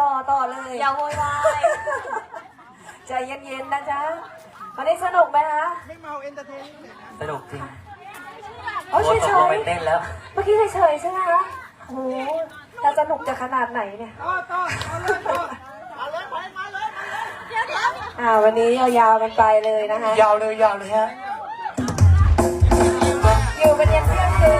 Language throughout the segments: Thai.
ต่อต่อเลยอย่าโวยวายใจเย็นๆนะจ๊ะวันนี้สนุกไหมฮะไม่เมาเอนเตอร์เทนสนุกจริงโอ้เฉยเฉยเต้นแล้ว เมื่อกี้เฉยเฉยใช่ไหมคะโอ้โหจะสนุกจะขนาดไหนเนี่ยต่อต่อมาเลยต่อมาเลยมาเลยยวเดี๋วอ่าวันนี้ยาวๆกันไปเลยนะคะยาวเลยยาวเลยฮะอยู่เป็นยังเที่ยงคืน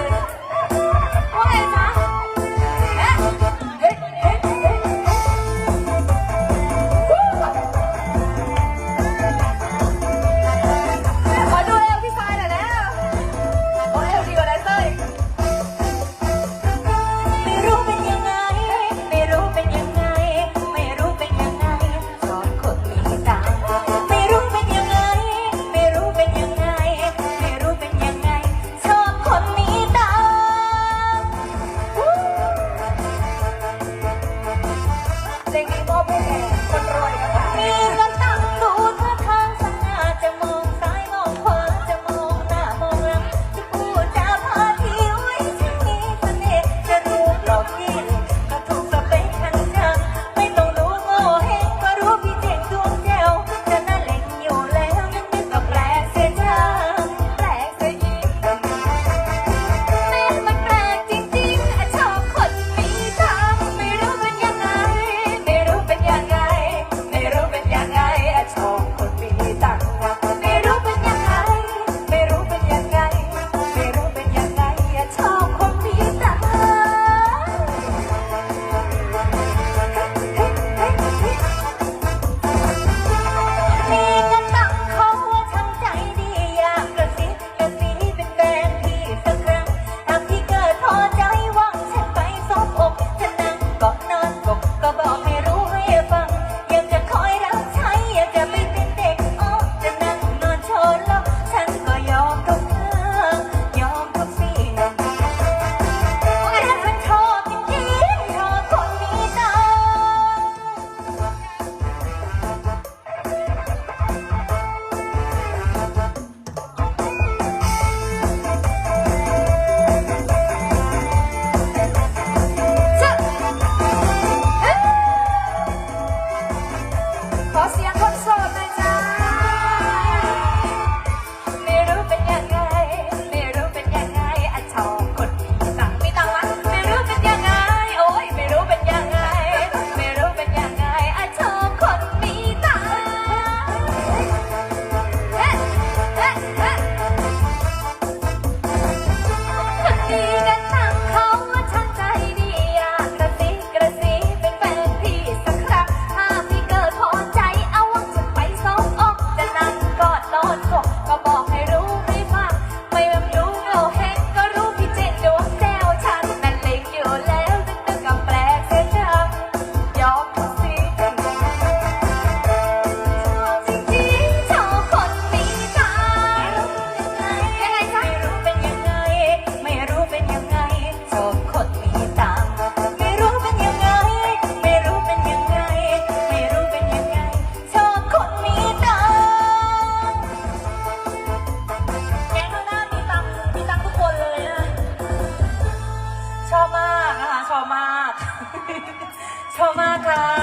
서마가.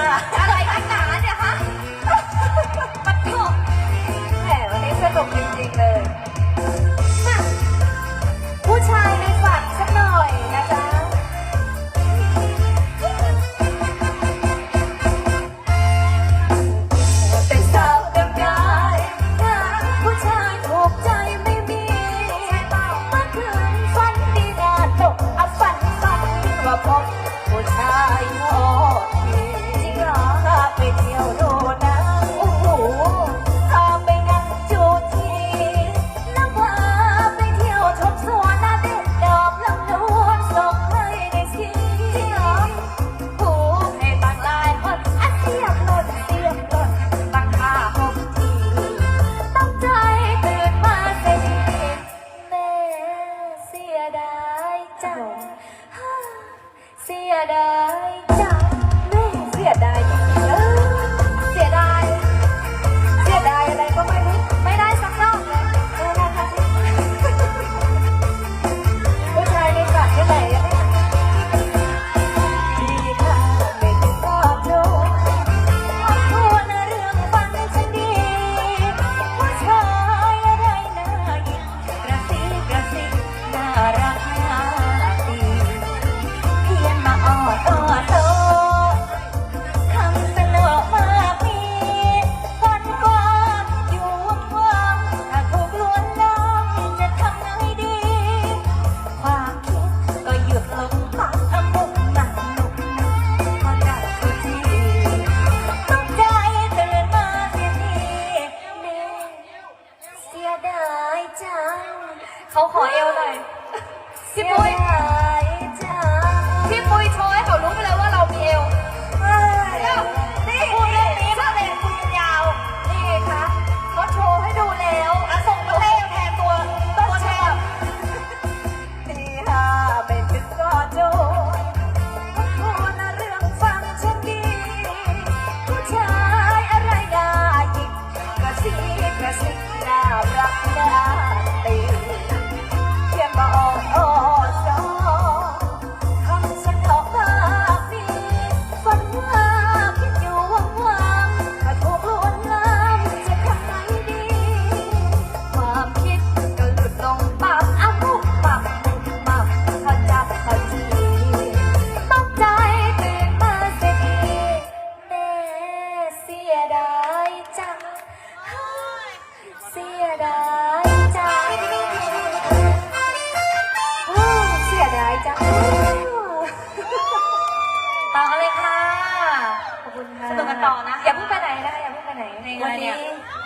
อะไรวันเนี่นี้ย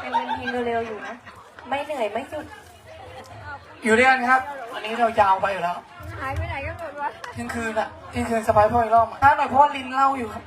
ยังเป็นเพลงเร็วๆอยู่นะ ไม่เหนื่อยไม่หยุดอยู่ด้วยกันครับ วันนี้เรายาวไปอยู่แล้ว หายไปไหนกันหมดวะเที่ยงคืนอะเที่ยงคืนสบายพ่ออีกรอบอะช้าหน่อยเพราะว่าลินเล่าอยู่ครับ